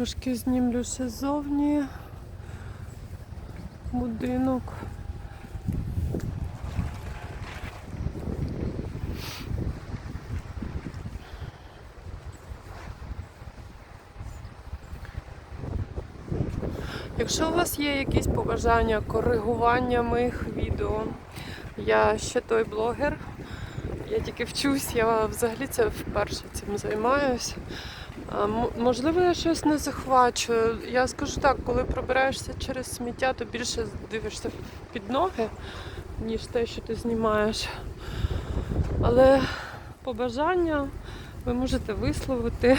Трошки знімлю ще ззовні будинок. Якщо у вас є якісь побажання коригування моїх відео, я ще той блогер. Я тільки вчусь, я взагалі це вперше цим м- Можливо, я щось не захвачу. Я скажу так, коли пробираєшся через сміття, то більше дивишся під ноги, ніж те, що ти знімаєш. Але побажання ви можете висловити.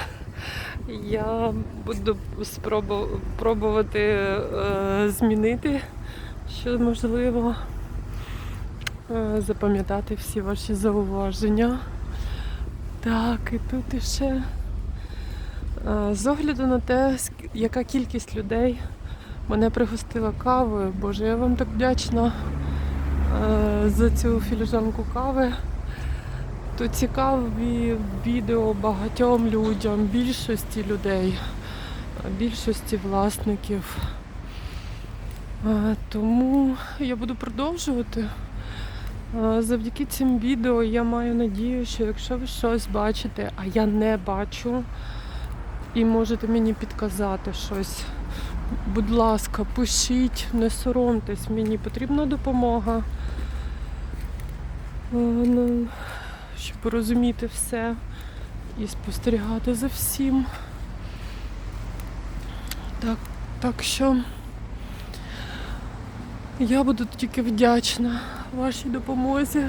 Я буду спробу- пробувати е, змінити, що можливо, запам'ятати всі ваші зауваження. Так, і тут іще е, з огляду на те, яка кількість людей мене пригостила кавою. Боже, я вам так вдячна е, за цю філіжанку кави. То цікаві відео багатьом людям, більшості людей, е, більшості власників. Е, Тому я буду продовжувати. Е, Завдяки цим відео я маю надію, що якщо ви щось бачите, а я не бачу, і можете мені підказати щось, будь ласка, пишіть, не соромтесь, мені потрібна допомога. Е, ну, щоб розуміти все і спостерігати за всім. Так, так що я буду тільки вдячна вашій допомозі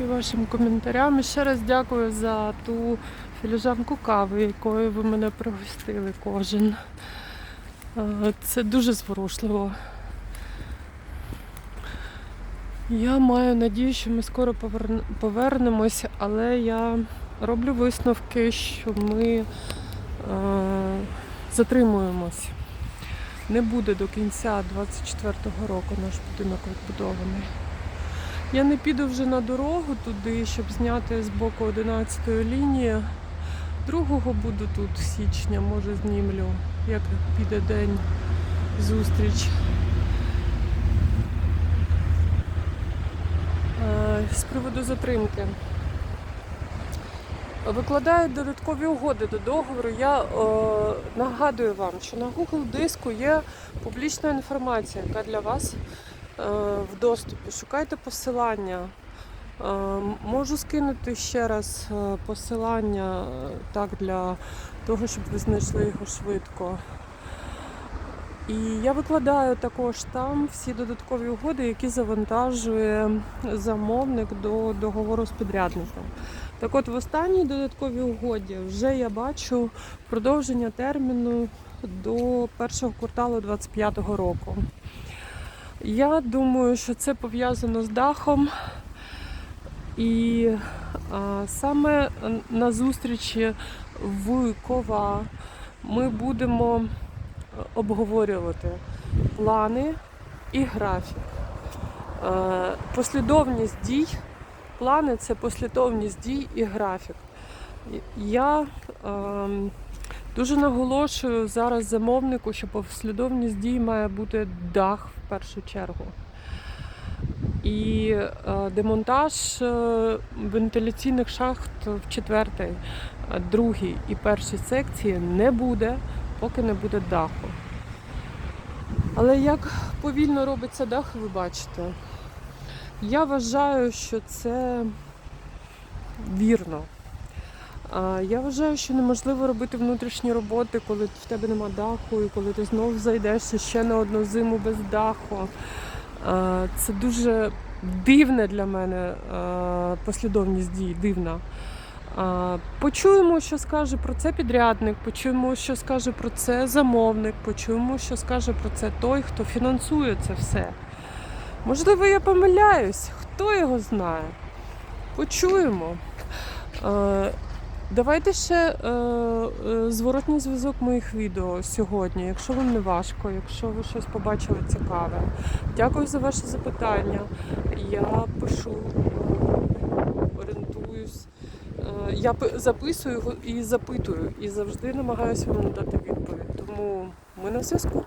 і вашим коментарям. І ще раз дякую за ту філіжанку кави, якою ви мене пригостили кожен. Е, Це дуже зворушливо. Я маю надію, що ми скоро повернемось, але я роблю висновки, що ми е, затримуємось. Не буде до кінця 24-го року наш будинок відбудований. Я не піду вже на дорогу туди, щоб зняти з боку 11-ї лінії. Другого буду тут січня, може знімлю, як піде день зустріч. Е, З приводу затримки. Викладають додаткові угоди до договору. Я е, нагадую вам, що на Google диску є публічна інформація, яка для вас е, в доступі. Шукайте посилання. Е, можу скинути ще раз е, посилання е, так, для того, щоб ви знайшли його швидко. І я викладаю також там всі додаткові угоди, які завантажує замовник до договору з підрядником. Так от в останній додатковій угоді вже я бачу продовження терміну до першого кварталу 2025 року. Я думаю, що це пов'язано з дахом. І а, саме на зустрічі в Кова ми будемо обговорювати плани і графік. Е, Послідовність дій. Плани це послідовність дій і графік. Я ем, дуже наголошую зараз замовнику, що послідовність дій має бути дах в першу чергу. І е, демонтаж е, вентиляційних шахт в четвертій, е, другій і першій секції не буде, поки не буде даху. Але як повільно робиться дах, ви бачите. Я вважаю, що це вірно. Я вважаю, що неможливо робити внутрішні роботи, коли в тебе нема даху, і коли ти знову зайдеш ще на одну зиму без даху. Це дуже дивне для мене послідовність дій, дивна. Почуємо, що скаже про це підрядник, почуємо, що скаже про це замовник, почуємо, що скаже про це той, хто фінансує це все. Можливо, я помиляюсь, хто його знає. Почуємо. Е, Давайте ще е, е, зворотній зв'язок моїх відео сьогодні, якщо вам не важко, якщо ви щось побачили цікаве. Дякую за ваші запитання. Я пишу, орієнтуюсь. Я записую і запитую, і завжди намагаюся вам надати відповідь. Тому ми на зв'язку.